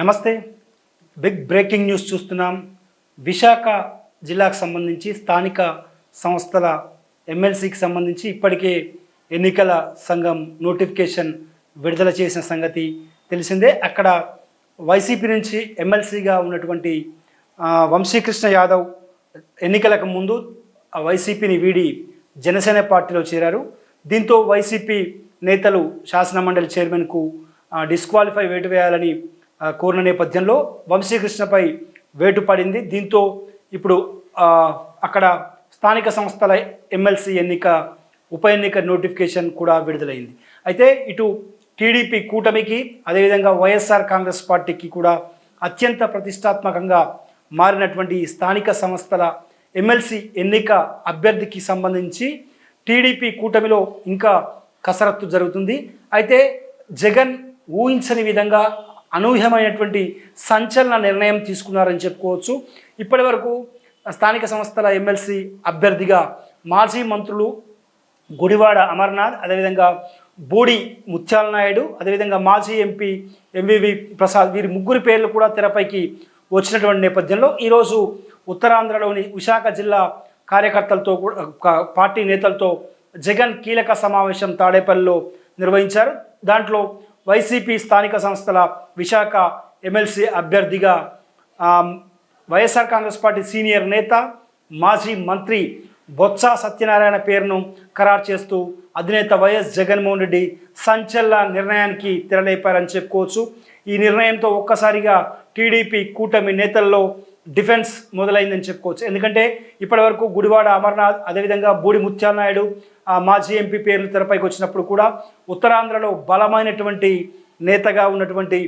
నమస్తే. Big breaking news చూస్తున్నాం. విశాఖ జిల్లాకు సంబంధించి స్థానిక సంస్థల ఎమ్మెల్సీకి సంబంధించి ఇప్పటికే ఎన్నికల సంఘం నోటిఫికేషన్ విడుదల చేసిన సంగతి తెలిసిందే. అక్కడ వైసీపీ నుంచి ఎమ్మెల్సీగా ఉన్నటువంటి వంశీకృష్ణ యాదవ్ ఎన్నికలకు ముందు ఆ వైసీపీని వీడి జనసేన పార్టీలో చేరారు. దీంతో వైసీపీ నేతలు శాసనమండలి చైర్మన్కు డిస్క్వాలిఫై వేటు వేయాలని కోరిన నేపథ్యంలో వంశీకృష్ణపై వేటు పడింది. దీంతో ఇప్పుడు అక్కడ స్థానిక సంస్థల ఎమ్మెల్సీ ఎన్నిక ఉప ఎన్నిక నోటిఫికేషన్ కూడా విడుదలైంది. అయితే ఇటు టీడీపీ కూటమికి అదేవిధంగా వైఎస్ఆర్ కాంగ్రెస్ పార్టీకి కూడా అత్యంత ప్రతిష్టాత్మకంగా మారినటువంటి ఈ స్థానిక సంస్థల ఎమ్మెల్సీ ఎన్నిక అభ్యర్థికి సంబంధించి టీడీపీ కూటమిలో ఇంకా కసరత్తు జరుగుతుంది. అయితే జగన్ ఊహించని విధంగా అనూహ్యమైనటువంటి సంచలన నిర్ణయం తీసుకున్నారని చెప్పుకోవచ్చు. ఇప్పటి వరకు స్థానిక సంస్థల ఎమ్మెల్సీ అభ్యర్థిగా మాజీ మంత్రులు గుడివాడ అమర్నాథ్ అదేవిధంగా బూడి ముత్యాల నాయుడు అదేవిధంగా మాజీ ఎంపీ ఎంవివి ప్రసాద్ వీరి ముగ్గురి పేర్లు కూడా తెరపైకి వచ్చినటువంటి నేపథ్యంలో ఈరోజు ఉత్తరాంధ్రలోని విశాఖ జిల్లా కార్యకర్తలతో కూడా పార్టీ నేతలతో జగన్ కీలక సమావేశం తాడేపల్లిలో నిర్వహించారు. దాంట్లో వైసీపీ స్థానిక సంస్థల విశాఖ ఎమ్మెల్సీ అభ్యర్థిగా వైఎస్ఆర్ కాంగ్రెస్ పార్టీ సీనియర్ నేత మాజీ మంత్రి బొత్స సత్యనారాయణ పేరును ఖరారు చేస్తూ అధినేత వైఎస్ జగన్మోహన్ రెడ్డి సంచలన నిర్ణయానికి తెరలేపారని చెప్పుకోవచ్చు. ఈ నిర్ణయంతో ఒక్కసారిగా టీడీపీ కూటమి నేతల్లో డిఫెన్స్ మొదలైందని చెప్పుకోవచ్చు. ఎందుకంటే ఇప్పటివరకు గుడివాడ అమర్నాథ్ అదేవిధంగా బూడి ముత్యాల నాయుడు మాజీ ఎంపీ పేర్లు తెరపైకి వచ్చినప్పుడు కూడా ఉత్తరాంధ్రలో బలమైనటువంటి నేతగా ఉన్నటువంటి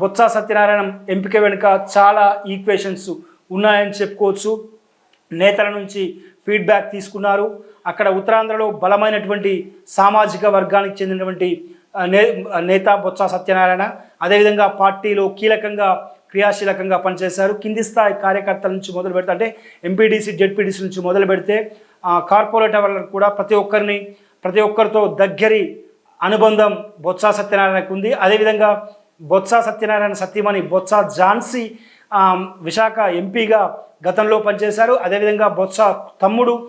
బొత్స సత్యనారాయణ ఎంపిక వెనుక చాలా ఈక్వేషన్స్ ఉన్నాయని చెప్పుకోవచ్చు. నేతల నుంచి ఫీడ్బ్యాక్ తీసుకున్నారు. అక్కడ ఉత్తరాంధ్రలో బలమైనటువంటి సామాజిక వర్గానికి చెందినటువంటి నే నేత బొత్స సత్యనారాయణ అదేవిధంగా పార్టీలో కీలకంగా క్రియాశీలకంగా పనిచేశారు. కింది స్థాయి కార్యకర్తల నుంచి మొదలు పెడితే అంటే ఎంపీడీసీ జెడ్పీడీసీ నుంచి మొదలు పెడితే కార్పొరేటర్ వాళ్ళకు కూడా ప్రతి ఒక్కరిని ప్రతి ఒక్కరితో దగ్గరి అనుబంధం బొత్స సత్యనారాయణకు ఉంది. అదేవిధంగా బొత్స సత్యనారాయణ సత్యమణి బొత్స ఝాన్సీ విశాఖ ఎంపీగా గతంలో పనిచేశారు. అదేవిధంగా బొత్స తమ్ముడు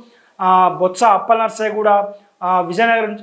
బొత్స అప్పల నర్సయ్య కూడా విజయనగరం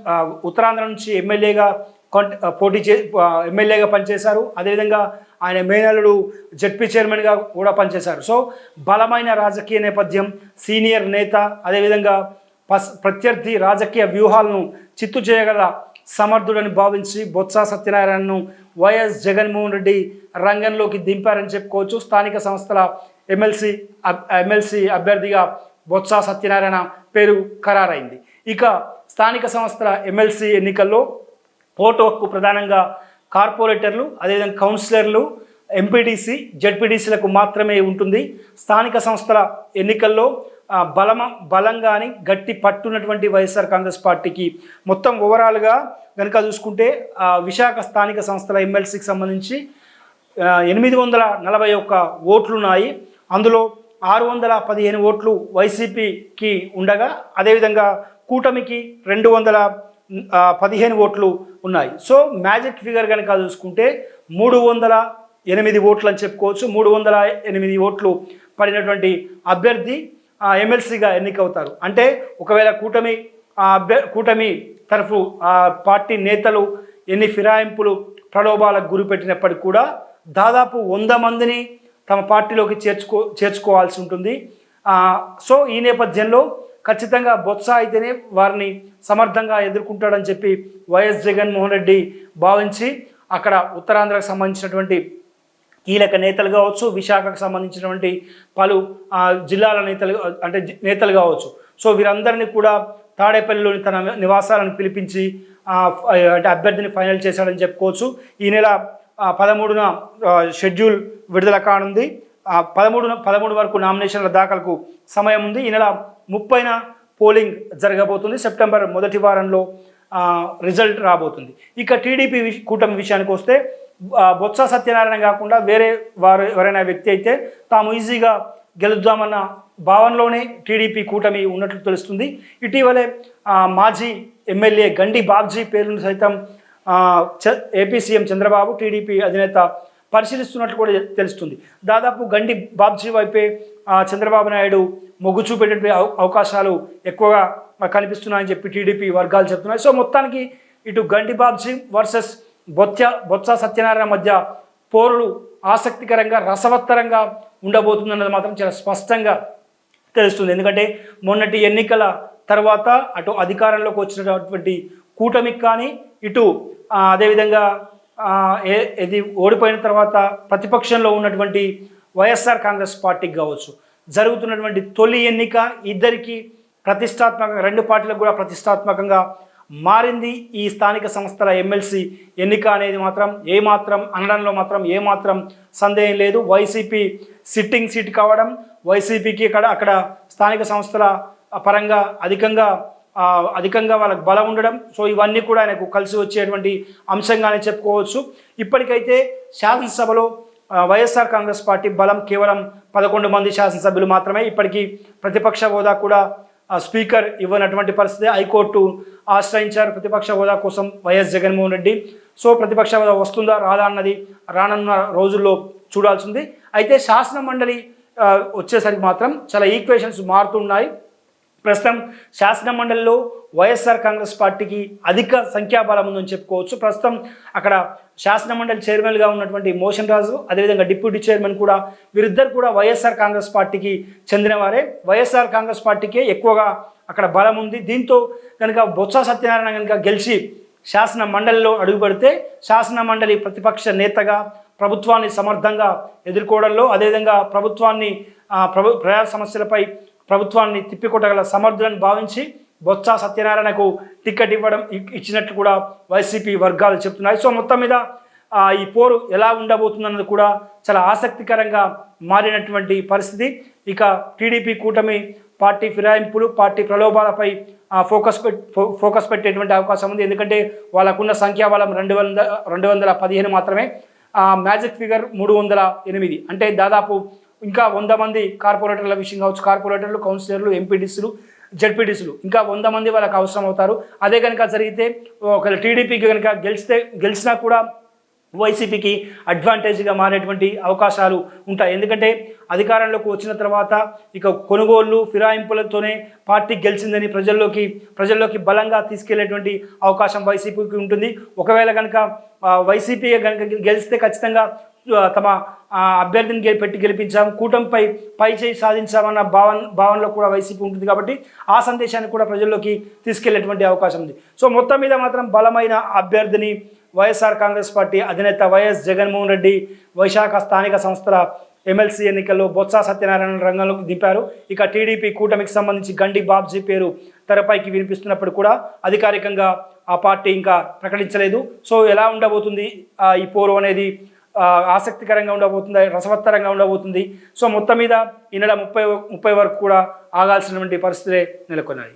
ఉత్తరాంధ్ర నుంచి ఎమ్మెల్యేగా కాంట- పోటీ చే ఎమ్మెల్యేగా పనిచేశారు. అదేవిధంగా ఆయన మేనల్లుడు జడ్పీ చైర్మన్గా కూడా పనిచేశారు. సో బలమైన రాజకీయ నేపథ్యం సీనియర్ నేత అదేవిధంగా పస్ ప్రత్యర్థి రాజకీయ వ్యూహాలను చిత్తు చేయగల సమర్థుడని భావించి బొత్స సత్యనారాయణను వైఎస్ జగన్మోహన్ రెడ్డి రంగంలోకి దింపారని చెప్పుకోవచ్చు. స్థానిక సంస్థల ఎమ్మెల్సీ అబ్- ఎమ్మెల్సీ అభ్యర్థిగా బొత్స సత్యనారాయణ పేరు ఖరారైంది. ఇక స్థానిక సంస్థల ఎమ్మెల్సీ ఎన్నికల్లో ఓటు హక్కు ప్రధానంగా కార్పొరేటర్లు అదేవిధంగా కౌన్సిలర్లు ఎంపీటీసీ జడ్పీటీసీలకు మాత్రమే ఉంటుంది. స్థానిక సంస్థల ఎన్నికల్లో బలమ బలంగాని గట్టి పట్టున్నటువంటి వైఎస్ఆర్ కాంగ్రెస్ పార్టీకి మొత్తం ఓవరాల్గా కనుక చూసుకుంటే విశాఖ స్థానిక సంస్థల ఎమ్మెల్సీకి సంబంధించి ఎనిమిది వందల నలభై ఒక్క ఓట్లున్నాయి. అందులో ఆరు వందల పదిహేను ఓట్లు వైసీపీకి ఉండగా అదేవిధంగా కూటమికి రెండు వందల పదిహేను ఓట్లు ఉన్నాయి. సో మ్యాజిక్ ఫిగర్ కనుక చూసుకుంటే మూడు వందల ఎనిమిది ఓట్లు అని చెప్పుకోవచ్చు. మూడు వందల ఎనిమిది ఓట్లు పడినటువంటి అభ్యర్థి ఎమ్మెల్సీగా ఎన్నికవుతారు. అంటే ఒకవేళ కూటమి అభ్య కూటమి తరఫు ఆ, పార్టీ నేతలు ఎన్ని ఫిరాయింపులు ప్రలోభాలకు గురిపెట్టినప్పటికీ కూడా దాదాపు వంద మందిని తమ పార్టీలోకి చేర్చుకో చేర్చుకోవాల్సి ఉంటుంది. సో ఈ నేపథ్యంలో ఖచ్చితంగా బొత్స అయితేనే వారిని సమర్థంగా ఎదుర్కొంటాడని చెప్పి వైఎస్ జగన్మోహన్ రెడ్డి భావించి అక్కడ ఉత్తరాంధ్రకు సంబంధించినటువంటి కీలక నేతలు కావచ్చు విశాఖకు సంబంధించినటువంటి పలు జిల్లాల నేతలు అంటే నేతలు కావచ్చు. సో వీరందరినీ కూడా తాడేపల్లిలోని తన నివాసాలను పిలిపించి అంటే అభ్యర్థిని ఫైనల్ చేశాడని చెప్పుకోవచ్చు. ఈ నెల పదమూడున షెడ్యూల్ విడుదల కానుంది. పదమూడు పదమూడు వరకు నామినేషన్ల దాఖలకు సమయం ఉంది. ఈ నెల ముప్పైన పోలింగ్ జరగబోతుంది. సెప్టెంబర్ మొదటి వారంలో రిజల్ట్ రాబోతుంది. ఇక టీడీపీ కూటమి విషయానికి వస్తే బొత్స సత్యనారాయణ కాకుండా వేరే వారు ఎవరైనా వ్యక్తి అయితే తాము ఈజీగా గెలుద్దామన్న భావనలోనే టీడీపీ కూటమి ఉన్నట్లు తెలుస్తుంది. ఇటీవలే మాజీ ఎమ్మెల్యే గండి బాబ్జీ పేరును సైతం చ- ఏపీ సీఎం చంద్రబాబు టీడీపీ అధినేత పరిశీలిస్తున్నట్లు కూడా తెలుస్తుంది. దాదాపు గండి బాబ్జీ వైపే చంద్రబాబు నాయుడు మొగ్గు చూపేటటువంటి అవ- అవకాశాలు ఎక్కువగా కనిపిస్తున్నాయని చెప్పి టీడీపీ వర్గాలు చెప్తున్నాయి. సో మొత్తానికి ఇటు గండి బాబ్జీ వర్సెస్ బొత్స బొత్స సత్యనారాయణ మధ్య పోరులు ఆసక్తికరంగా రసవత్తరంగా ఉండబోతుందన్నది మాత్రం చాలా స్పష్టంగా తెలుస్తుంది. ఎందుకంటే మొన్నటి ఎన్నికల తర్వాత అటు అధికారంలోకి వచ్చినటువంటి కూటమికి కానీ ఇటు అదేవిధంగా ఏ ఇది ఓడిపోయిన తర్వాత ప్రతిపక్షంలో ఉన్నటువంటి వైఎస్ఆర్ కాంగ్రెస్ పార్టీకి కావచ్చు. జరుగుతున్నటువంటి తొలి ఎన్నిక ఇద్దరికి ప్రతిష్టాత్మకంగా రెండు పార్టీలకు కూడా ప్రతిష్టాత్మకంగా మారింది ఈ స్థానిక సంస్థల ఎమ్మెల్సీ ఎన్నిక అనేది మాత్రం ఏమాత్రం అనడంలో మాత్రం ఏమాత్రం సందేహం లేదు. వైసీపీ సిట్టింగ్ సీట్ కావడం వైసీపీకి అక్కడ అక్కడ స్థానిక సంస్థల పరంగా అధికంగా అధికంగా వాళ్ళకి బలం ఉండడం. సో ఇవన్నీ కూడా ఆయనకు కలిసి వచ్చేటువంటి అంశంగానే చెప్పుకోవచ్చు. ఇప్పటికైతే శాసనసభలో వైఎస్ఆర్ కాంగ్రెస్ పార్టీ బలం కేవలం పదకొండు మంది శాసనసభ్యులు మాత్రమే. ఇప్పటికీ ప్రతిపక్ష హోదా కూడా స్పీకర్ ఇవ్వనటువంటి పరిస్థితి హైకోర్టు ఆశ్రయించారు ప్రతిపక్ష హోదా కోసం వైఎస్ జగన్మోహన్ రెడ్డి. సో ప్రతిపక్ష హోదా వస్తుందా రాదా అన్నది రానున్న రోజుల్లో చూడాల్సింది. అయితే శాసన మండలి వచ్చేసరికి మాత్రం చాలా ఈక్వేషన్స్ మారుతున్నాయి. ప్రస్తుతం శాసన మండలిలో వైఎస్ఆర్ కాంగ్రెస్ పార్టీకి అధిక సంఖ్యాబలం ఉందని చెప్పుకోవచ్చు. ప్రస్తుతం అక్కడ శాసనమండలి చైర్మన్గా ఉన్నటువంటి మోషన్ రాజు అదేవిధంగా డిప్యూటీ చైర్మన్ కూడా వీరిద్దరు కూడా వైఎస్ఆర్ కాంగ్రెస్ పార్టీకి చెందినవారే. వైఎస్ఆర్ కాంగ్రెస్ పార్టీకే ఎక్కువగా అక్కడ బలం ఉంది. దీంతో కనుక బొత్స సత్యనారాయణ కనుక గెలిచి శాసన మండలిలో అడుగుపెడితే శాసన మండలి ప్రతిపక్ష నేతగా ప్రభుత్వాన్ని సమర్థంగా ఎదుర్కోవడంలో అదేవిధంగా ప్రభుత్వాన్ని ప్రభు ప్రజా సమస్యలపై ప్రభుత్వాన్ని తిప్పికొట్టగల సమర్థులను భావించి బొత్స సత్యనారాయణకు టికెట్ ఇవ్వడం ఇచ్చినట్లు కూడా వైసీపీ వర్గాలు చెప్తున్నాయి. సో మొత్తం మీద ఈ పోరు ఎలా ఉండబోతుందన్నది కూడా చాలా ఆసక్తికరంగా మారినటువంటి పరిస్థితి. ఇక టీడీపీ కూటమి పార్టీ ఫిరాయింపులు పార్టీ ప్రలోభాలపై ఫోకస్ పెట్ ఫో- ఫోకస్ పెట్టేటువంటి అవకాశం ఉంది. ఎందుకంటే వాళ్ళకున్న సంఖ్యాబలం రెండు వందల రెండు వందల పదిహేను మాత్రమే. మ్యాజిక్ ఫిగర్ మూడు వందల ఎనిమిది. అంటే దాదాపు ఇంకా వంద మంది కార్పొరేటర్ల విషయం కావచ్చు కార్పొరేటర్లు కౌన్సిలర్లు ఎంపీడీసీలు జడ్పీటీసీలు ఇంకా వంద మంది వాళ్ళకి అవసరం అవుతారు. అదే కనుక జరిగితే ఒకవేళ టీడీపీకి కనుక గెలిస్తే గెలిచినా కూడా వైసీపీకి అడ్వాంటేజ్గా మారేటువంటి అవకాశాలు ఉంటాయి. ఎందుకంటే అధికారంలోకి వచ్చిన తర్వాత ఇక కొనుగోళ్ళు ఫిరాయింపులతోనే పార్టీ గెలిచిందని ప్రజల్లోకి ప్రజల్లోకి బలంగా తీసుకెళ్ళేటువంటి అవకాశం వైసీపీకి ఉంటుంది. ఒకవేళ కనుక వైసీపీ కనుక గెలిస్తే ఖచ్చితంగా తమ అభ్యర్థిని గె- పెట్టి గెలిపించాం. కూటమిపై పై చేయి సాధించామన్న భావన భావనలో కూడా వైసీపీ ఉంటుంది కాబట్టి ఆ సందేశాన్ని కూడా ప్రజల్లోకి తీసుకెళ్ళేటువంటి అవకాశం ఉంది. సో మొత్తం మీద మాత్రం బలమైన అభ్యర్థిని వైఎస్ఆర్ కాంగ్రెస్ పార్టీ అధినేత వైఎస్ జగన్మోహన్ రెడ్డి వైశాఖ స్థానిక సంస్థల ఎమ్మెల్సీ ఎన్నికల్లో బొత్స సత్యనారాయణ రంగంలోకి దింపారు. ఇక టీడీపీ కూటమికి సంబంధించి గండి బాబ్జీ పేరు తెరపైకి వినిపిస్తున్నప్పుడు కూడా అధికారికంగా ఆ పార్టీ ఇంకా ప్రకటించలేదు. సో ఎలా ఉండబోతుంది ఈ పోరు అనేది ఆసక్తికరంగా ఉండబోతుంది రసవత్తరంగా ఉండబోతుంది. సో మొత్తం మీద ఈ నెల ముప్పై ముప్పై వరకు కూడా ఆగాల్సినటువంటి పరిస్థితులే నెలకొన్నాయి.